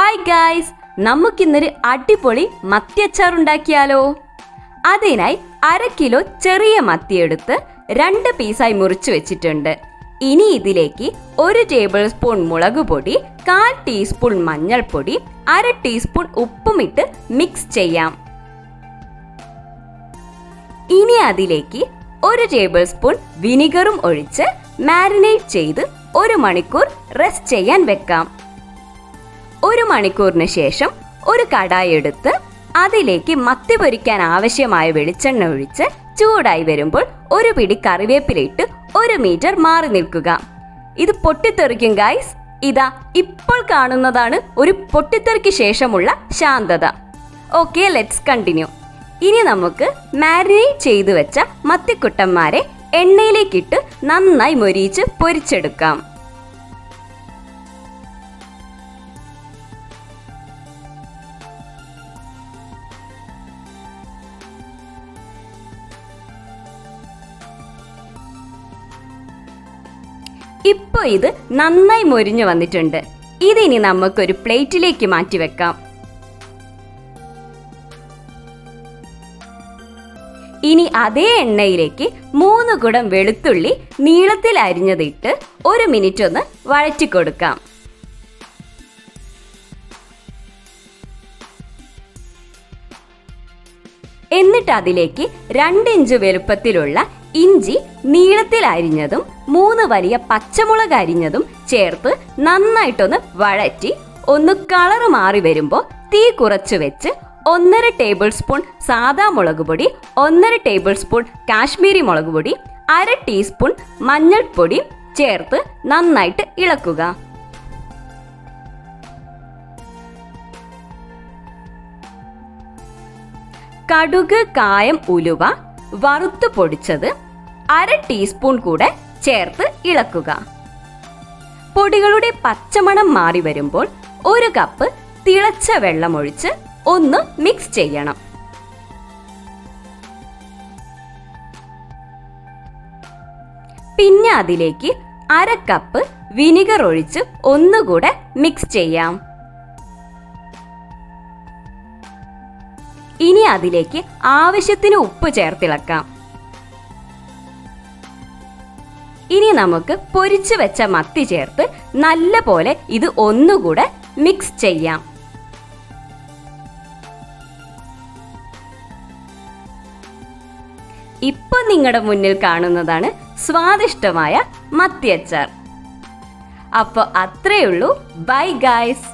Hi guys നമുക്കിന്നൊരു അടിപൊളി മത്തിയച്ചാർ ഉണ്ടാക്കിയാലോ അതിനായി അര കിലോ ചെറിയ മത്തി എടുത്ത് രണ്ട് പീസായി മുറിച്ച് വെച്ചിട്ടുണ്ട്. ഇനി ഇതിലേക്ക് ഒരു ടേബിൾ സ്പൂൺ മുളക് പൊടി കാൽ ടീസ്പൂൺ മഞ്ഞൾപ്പൊടി അര ടീസ്പൂൺ ഉപ്പുമിട്ട് മിക്സ് ചെയ്യാം. ഇനി അതിലേക്ക് ഒരു ടേബിൾ സ്പൂൺ വിനിഗറും ഒഴിച്ച് മാരിനേറ്റ് ചെയ്ത് ഒരു മണിക്കൂർ റെസ്റ്റ് ചെയ്യാൻ വെക്കാം. ഒരു മണിക്കൂറിന് ശേഷം ഒരു കടായി എടുത്ത് അതിലേക്ക് മത്തി പൊരിക്കാൻ ആവശ്യമായ വെളിച്ചെണ്ണ ഒഴിച്ച് ചൂടായി വരുമ്പോൾ ഒരു പിടി കറിവേപ്പിലിട്ട് ഒരു മീറ്റർ മാറി നിൽക്കുക. ഇത് പൊട്ടിത്തെറിക്കും ഗായ്സ് ഇതാ ഇപ്പോൾ കാണുന്നതാണ് ഒരു പൊട്ടിത്തെറിക്ക് ശേഷമുള്ള ശാന്തത. ഓക്കെ ലെറ്റ്സ് കണ്ടിന്യൂ ഇനി നമുക്ക് മാരിനേറ്റ് ചെയ്തു വെച്ച മത്തിക്കുട്ടന്മാരെ എണ്ണയിലേക്കിട്ട് നന്നായി മൊരിയിച്ച് പൊരിച്ചെടുക്കാം. ഇപ്പോൾ ഇത് നന്നായി മൊരിഞ്ഞു വന്നിട്ടുണ്ട്. ഇതിനി നമുക്കൊരു പ്ലേറ്റിലേക്ക് മാറ്റി വെക്കാം. ഇനി അതേ എണ്ണയിലേക്ക് മൂന്ന് കുടം വെളുത്തുള്ളി നീളത്തിൽ അരിഞ്ഞതിട്ട് ഒരു മിനിറ്റ് ഒന്ന് വഴറ്റി കൊടുക്കാം. എന്നിട്ട് അതിലേക്ക് രണ്ട് ഇഞ്ച് വലുപ്പത്തിലുള്ള ഇഞ്ചി നീളത്തിൽ അരിഞ്ഞതും മൂന്ന് വലിയ പച്ചമുളക് അരിഞ്ഞതും ചേർത്ത് നന്നായിട്ടൊന്ന് വഴറ്റി ഒന്ന് കളർ മാറി വരുമ്പോൾ തീ കുറച്ച് വെച്ച് ഒന്നര ടേബിൾ സ്പൂൺ സാദാ മുളക് പൊടി ഒന്നര ടേബിൾ സ്പൂൺ കാശ്മീരി മുളക് പൊടി അര ടീസ്പൂൺ മഞ്ഞൾപ്പൊടി ചേർത്ത് നന്നായിട്ട് ഇളക്കുക. കടുക് കായം ഉലുവ വറുത്തു പൊടിച്ചത് അര ടീസ്പൂൺ കൂടെ ചേർത്ത് ഇളക്കുക. പൊടികളുടെ പച്ചമണം മാറി വരുമ്പോൾ ഒരു കപ്പ് തിളച്ച വെള്ളമൊഴിച്ച് ഒന്ന് മിക്സ് ചെയ്യണം. പിന്നെ അതിലേക്ക് അര കപ്പ് വിനിഗർ ഒഴിച്ച് ഒന്നുകൂടെ മിക്സ് ചെയ്യാം. ഇനി അതിലേക്ക് ആവശ്യത്തിന് ഉപ്പ് ചേർത്തിളക്കാം. ഇനി നമുക്ക് പൊരിച്ചു വെച്ച മത്തി ചേർത്ത് നല്ലപോലെ ഇത് ഒന്നുകൂടെ മിക്സ് ചെയ്യാം. ഇപ്പൊ നിങ്ങളുടെ മുന്നിൽ കാണുന്നതാണ് സ്വാദിഷ്ടമായ മത്തിയച്ചാർ. അപ്പോൾ അത്രയുള്ളൂ. Bye guys